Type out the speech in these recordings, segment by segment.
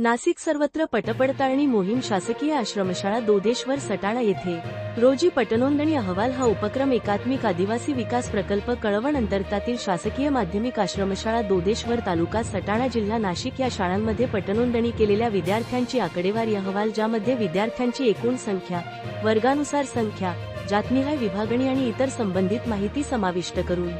नाशिक सर्वत्र पटपडताळणी मोहीम शासकीय आश्रमशाळा दोदेश्वर सटाणा येथे. रोजी पटनोंदणी अहवाल हा उपक्रम एकात्मिक आदिवासी विकास प्रकल्प कळवण अंतर्गतातील शासकीय माध्यमिक आश्रमशाळा दोदेश्वर तालुका सटाणा जिल्हा नाशिक या शाळांमध्ये पटनोंदणी केलेल्या विद्यार्थ्यांची आकडेवारी अहवाल ज्यामध्ये विद्यार्थ्यांची एकूण संख्या वर्गानुसार संख्या जातनिहाय विभागणी आणि इतर संबंधित माहिती समाविष्ट करून.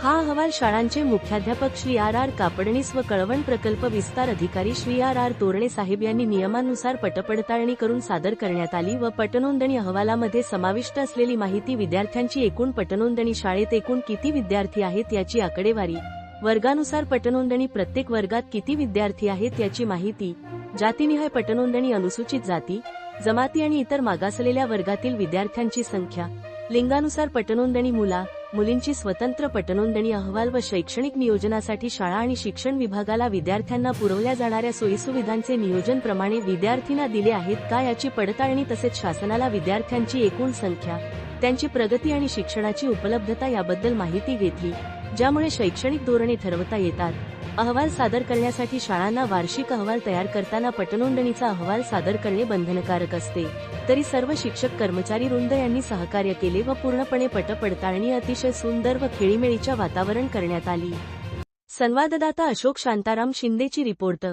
हा अहवाल शाळांचे मुख्याध्यापक श्री आर आर कापडणीस व कळवण प्रकल्प विस्तार अधिकारी श्री आर आर तोरणे साहेब यांनी नियमानुसार पटपडताळणी करून सादर करण्यात आली व पटनोंदणी अहवालामध्ये समाविष्ट असलेली माहिती विद्यार्थ्यांची एकूण पटनोंदणी शाळेत एकूण किती विद्यार्थी आहेत याची आकडेवारी वर्गानुसार पटनोंदणी प्रत्येक वर्गात किती विद्यार्थी आहेत याची माहिती जातीनिहाय पटनोंदणी अनुसूचित जाती जमाती आणि इतर मागासलेल्या वर्गातील विद्यार्थ्यांची संख्या लिंगानुसार पटनोंदणी मुला मुलींची स्वतंत्र पटनोंदणी अहवाल व शैक्षणिक नियोजनासाठी शाळा आणि शिक्षण विभागाला विद्यार्थ्यांना पुरवल्या जाणाऱ्या सोयीसुविधांचे नियोजन प्रमाणे विद्यार्थींना दिले आहेत का याची पडताळणी तसेच शासनाला विद्यार्थ्यांची एकूण संख्या त्यांची प्रगती आणि शिक्षणाची उपलब्धता याबद्दल माहिती घेतली. ज्यामुळे शैक्षणिक धोरणे ठरवता येतात. अहवाल सादर करण्यासाठी शाळांना वार्षिक अहवाल तयार करताना पटनोंदणीचा अहवाल सादर करणे बंधनकारक असते. तरी सर्व शिक्षक कर्मचारी रुंद यांनी सहकार्य केले व पूर्णपणे पटपडताळणी अतिशय सुंदर व खेळीमेळीच्या वातावरण करण्यात आली. संवाददाता अशोक शांताराम शिंदेची रिपोर्ट.